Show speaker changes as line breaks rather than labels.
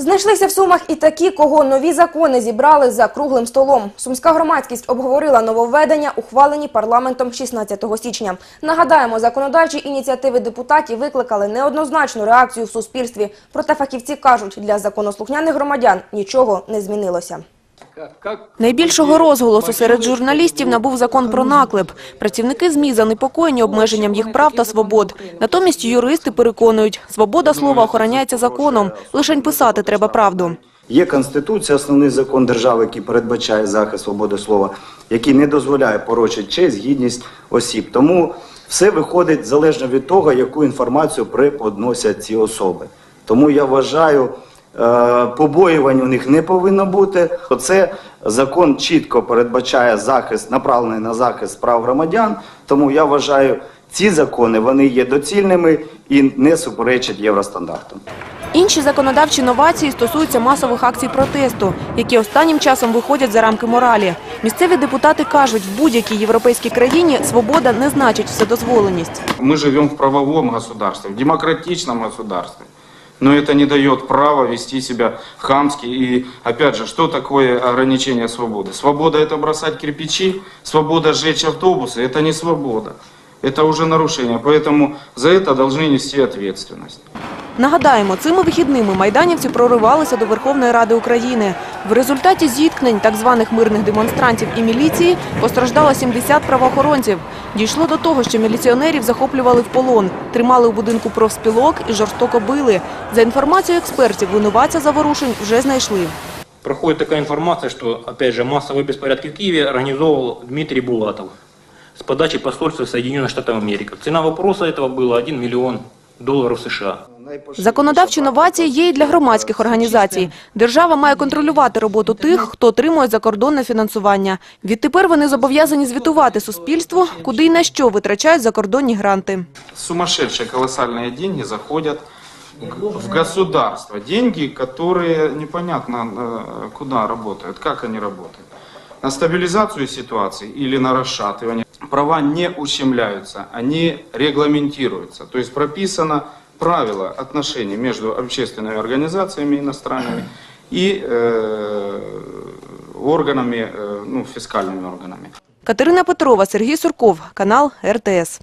Знайшлися в Сумах і такі, кого нові закони зібрали за круглим столом. Сумська громадськість обговорила нововведення, ухвалені парламентом 16 січня. Нагадаємо, законодавчі ініціативи депутатів викликали неоднозначну реакцію в суспільстві. Проте фахівці кажуть, для законослухняних громадян нічого не змінилося.
Найбільшого розголосу серед журналістів набув закон про наклеп. Працівники ЗМІ занепокоєні обмеженням їх прав та свобод. Натомість юристи переконують, свобода слова охороняється законом. Лишень писати треба правду.
Є Конституція, основний закон держави, який передбачає захист свободи слова, який не дозволяє порочити честь, гідність осіб. Тому все виходить залежно від того, яку інформацію преподносять ці особи. Тому я вважаю, побоювань у них не повинно бути. Оце закон чітко передбачає захист, направлений на захист прав громадян. Тому я вважаю, ці закони вони є доцільними і не суперечать євростандартам.
Інші законодавчі новації стосуються масових акцій протесту, які останнім часом виходять за рамки моралі. Місцеві депутати кажуть, в будь-якій європейській країні свобода не значить вседозволеність.
Мы живем в правовом государстве, в демократичном государстве. Но это не дает права вести себя хамски. И опять же, что такое ограничение свободы? Свобода это бросать кирпичи, свобода сжечь автобусы, это не свобода. Это уже нарушение, поэтому за это должны нести ответственность.
Нагадаємо, цими вихідними майданівці проривалися до Верховної Ради України. В результаті зіткнень так званих мирних демонстрантів і міліції постраждало 70 правоохоронців. Дійшло до того, що міліціонерів захоплювали в полон, тримали у будинку профспілок і жорстоко били. За інформацією експертів, винуватця заворушень вже знайшли.
Проходит такая информация, что, опять же, массовые беспорядки в Киеве организовывал Дмитрий Булатов с подачи посольства Соединенных Штатов Америки. Цена вопроса этого была 1 миллион долларов США.
Законодавчі новації є і для громадських організацій. Держава має контролювати роботу тих, хто отримує закордонне фінансування. Відтепер вони зобов'язані звітувати суспільству, куди і на що витрачають закордонні гранти.
Сумасшедшие колоссальные деньги заходят в государство. Деньги, которые непонятно э, куда работают, как они работают. На стабилизацию ситуации или на расшатывание. Права не ущемляются, они регламентируются. То есть прописано правило отношений между общественными организациями иностранными и э, органами, э, ну, фискальными органами.
Катерина Петрова, Сергій Сурков, канал РТС.